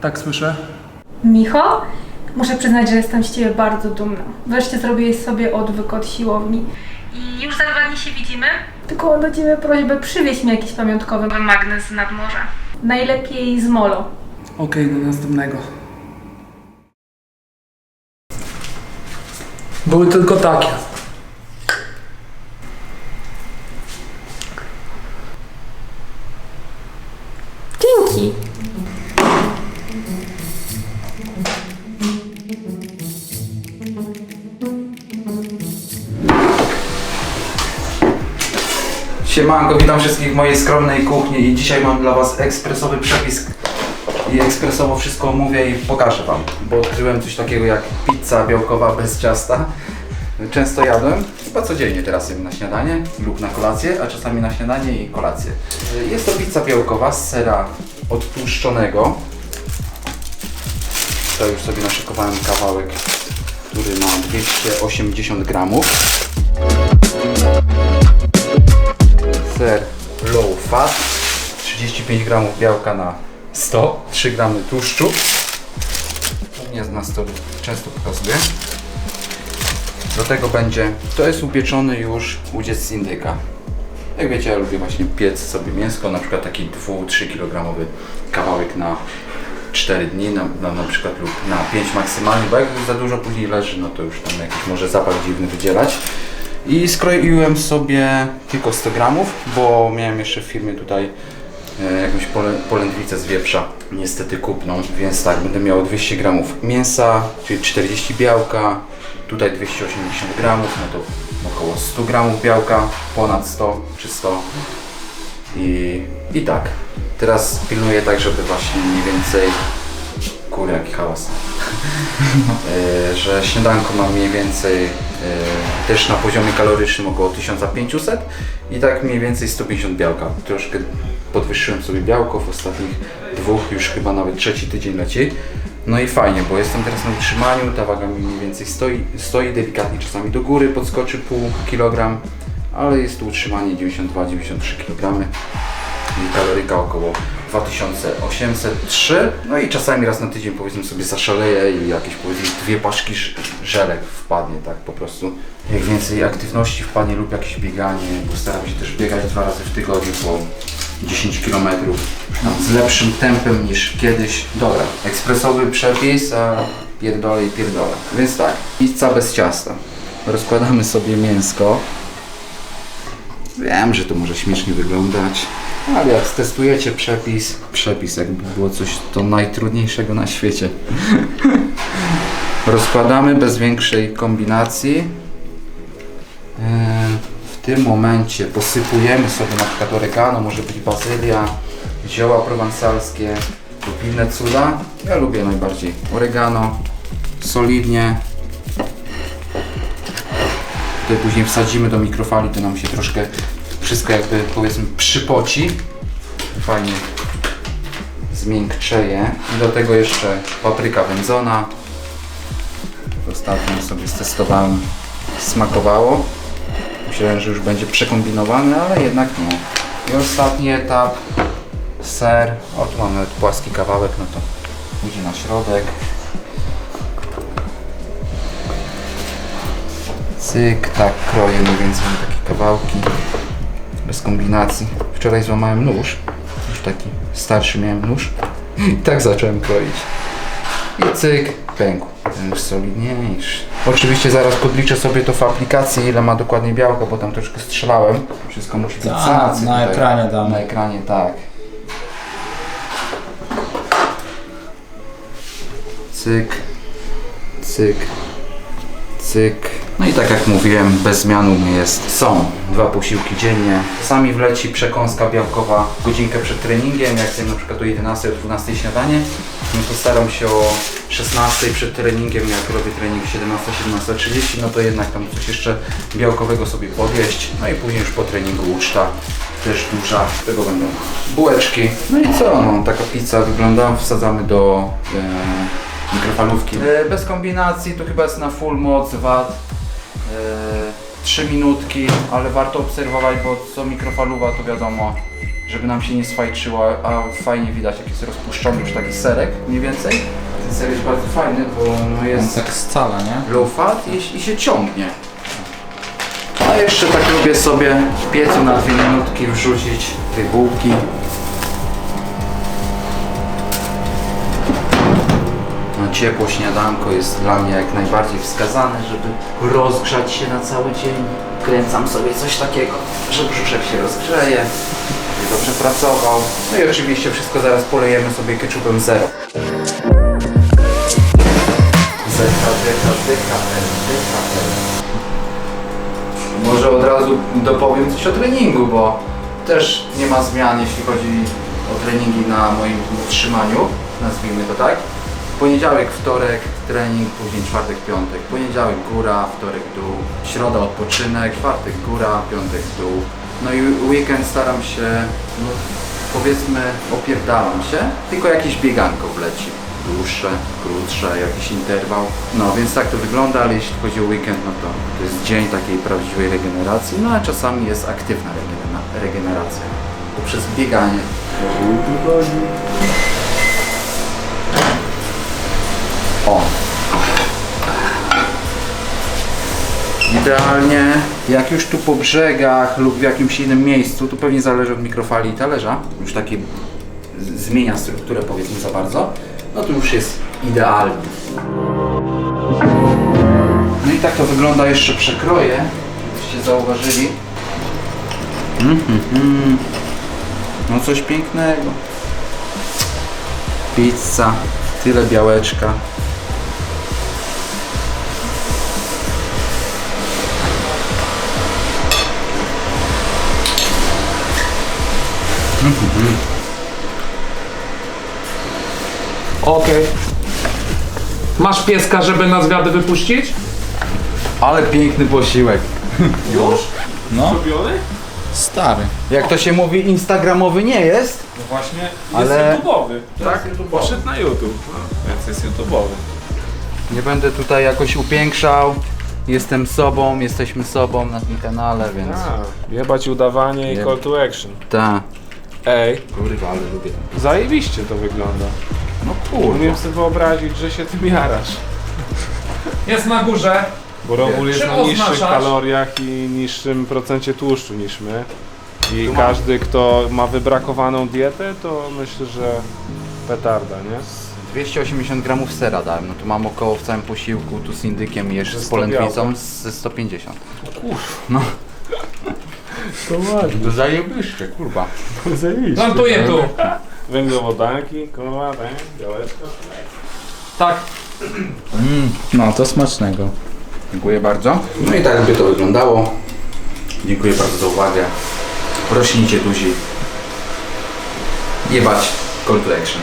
Tak słyszę. Micho, muszę przyznać, że jestem z Ciebie bardzo dumna. Wreszcie zrobiłeś sobie odwyk od siłowni. I już za dwa dni się widzimy. Tylko mam do Ciebie prośbę, przywieź mi jakiś pamiątkowy magnes z nadmorza. Najlepiej z molo. Okej, do następnego. Były tylko takie. Dzięki. Siemanko, witam wszystkich w mojej skromnej kuchni i dzisiaj mam dla Was ekspresowy przepis i ekspresowo wszystko omówię i pokażę Wam, bo odkryłem coś takiego jak pizza białkowa bez ciasta. Często jadłem, chyba codziennie teraz jem na śniadanie lub na kolację, a czasami na śniadanie i kolację. Jest to pizza białkowa z sera odtłuszczonego. To już sobie naszykowałem kawałek, który ma 280 gramów. ser low fat, 35 gramów białka na 100, 3 gramy tłuszczu. U mnie na stole często pokazuję. Do tego będzie, to jest upieczony już udziec z indyka. Jak wiecie, ja lubię właśnie piec sobie mięsko, na przykład taki 2-3 kg kawałek na 4 dni, na, na, na przykład lub na 5 maksymalnie, bo jak za dużo później leży, no to już tam jakiś może zapach dziwny wydzielać. I skroiłem sobie tylko 100 gramów, bo miałem jeszcze w firmie tutaj e, jakąś pole, polędwicę z wieprza, niestety kupną, więc tak, będę miał 200 gramów mięsa, czyli 40 białka, tutaj 280 gramów, no to około 100 gramów białka, ponad 100 czy 100 i, i tak. Teraz pilnuję tak, żeby właśnie mniej więcej Kurde, jaki hałas. E, że śniadanko mam mniej więcej e, też na poziomie kalorycznym około 1500 i tak mniej więcej 150 białka. Troszkę podwyższyłem sobie białko w ostatnich dwóch, już chyba nawet trzeci tydzień leci. No i fajnie, bo jestem teraz na utrzymaniu, ta waga mi mniej więcej stoi, stoi delikatnie czasami do góry, podskoczy pół kilogram, ale jest tu utrzymanie 92-93 kg i kaloryka około 2803. No i czasami raz na tydzień powiedzmy sobie zaszaleję i jakieś powiedzmy dwie paczki ż- żelek wpadnie, tak po prostu. Jak więcej aktywności wpadnie lub jakieś bieganie, bo staram się też biegać dwa razy w tygodniu po 10 km tam z lepszym tempem niż kiedyś. Dobra, ekspresowy przepis, a pierdolę i pierdolę. Więc tak, pizza bez ciasta. Rozkładamy sobie mięsko. Wiem, że to może śmiesznie wyglądać, ale jak stestujecie przepis, przepis jakby było coś to najtrudniejszego na świecie. Rozkładamy bez większej kombinacji. Eee, W tym momencie posypujemy sobie na przykład oregano, może być bazylia, zioła prowansalskie lub inne cuda. Ja lubię najbardziej oregano, solidnie. Tutaj później wsadzimy do mikrofali, to nam się troszkę wszystko jakby powiedzmy przypoci. Fajnie zmiękczeje. I do tego jeszcze papryka wędzona. Ostatnio sobie stestowałem. Smakowało. Myślałem, że już będzie przekombinowane, ale jednak nie. I ostatni etap. Ser. O, tu mamy płaski kawałek, no to idzie na środek. Cyk, tak, kroję mniej więcej na takie kawałki. Bez kombinacji. Wczoraj złamałem nóż. Już taki starszy miałem nóż. I tak zacząłem kroić. I cyk, pękł. Ten już solidniejszy. Oczywiście zaraz podliczę sobie to w aplikacji, ile ma dokładnie białka, bo tam troszkę strzelałem. Wszystko musi być Tak, cacy na tutaj. ekranie. Na ekranie, tak. Cyk, cyk, cyk. No i tak jak mówiłem, bez zmian u mnie jest. Są dwa posiłki dziennie. Czasami wleci przekąska białkowa godzinkę przed treningiem, jak zjem na przykład o 11 o 12 śniadanie, no to staram się o 16 przed treningiem, jak robię trening 17, 17.30, no to jednak tam coś jeszcze białkowego sobie podjeść. No i później już po treningu uczta też duża. Tego będą bułeczki. No i co, no taka pizza wygląda. Wsadzamy do e, mikrofalówki. E, bez kombinacji, to chyba jest na full moc, wat. E, 3 minutki, ale warto obserwować, bo co mikrofalowa to wiadomo żeby nam się nie sfajczyło, a fajnie widać jak jest rozpuszczony już taki serek mniej więcej. Ten ser jest bardzo fajny, bo no On jest tak scala, nie? low fat i, i się ciągnie. A jeszcze tak lubię sobie w piecu na dwie minutki wrzucić dwie bułki. Ciepło śniadanko jest dla mnie jak najbardziej wskazane, żeby rozgrzać się na cały dzień. Kręcam sobie coś takiego, że brzuszek się rozgrzeje, żeby dobrze pracował. No i oczywiście wszystko zaraz polejemy sobie ketchupem zero. Zeka, deka, DKL, DKL. Może od razu dopowiem coś o treningu, bo też nie ma zmian, jeśli chodzi o treningi na moim utrzymaniu, nazwijmy to tak. Poniedziałek, wtorek trening, później czwartek, piątek. Poniedziałek góra, wtorek dół, środa odpoczynek, czwartek góra, piątek dół. No i weekend staram się, no, powiedzmy, opierdalam się, tylko jakieś bieganko wleci. Dłuższe, krótsze, jakiś interwał. No więc tak to wygląda, ale jeśli chodzi o weekend, no to to jest dzień takiej prawdziwej regeneracji, no a czasami jest aktywna regenera- regeneracja poprzez bieganie. O. Idealnie, jak już tu po brzegach lub w jakimś innym miejscu, tu pewnie zależy od mikrofali i talerza, już takie zmienia strukturę powiedzmy za bardzo, no to już jest idealnie. No i tak to wygląda jeszcze przekroję, byście zauważyli. Mhm. No coś pięknego. Pizza, tyle białeczka. Okej. Masz pieska, żeby na zwiady wypuścić? Ale piękny posiłek. Już? No, Robiony? stary. Jak to się mówi, instagramowy nie jest, No właśnie, jest Ale- YouTube'owy. Tak? Poszedł na YouTube, no, więc jest YouTube'owy. Nie będę tutaj jakoś upiększał. Jestem sobą, jesteśmy sobą na tym kanale, więc. A, jebać udawanie i call to action. Ta. Ej, Kurwa, ale lubię. zajebiście to wygląda. No kurwa. Umiem sobie wyobrazić, że się tym jarasz. Jest na górze. Bo Robul jest Czym na niższych oznaczasz? kaloriach i niższym procencie tłuszczu niż my. I Tu mam- każdy, kto ma wybrakowaną dietę, to myślę, że petarda, nie? 280 gramów sera dałem, no tu mam około w całym posiłku, tu z indykiem jeszcze Ze z 100 polędwicą białka. ze 150. To ładnie, To zajebiście, kurwa. zajebiście. Plantuję tu. Węglowodanki, kurwa, tak, białeczko. Tak. No, to smacznego. Dziękuję bardzo. No i tak by to wyglądało. Dziękuję bardzo za uwagę. Rośnijcie duzi. Jebać call to action.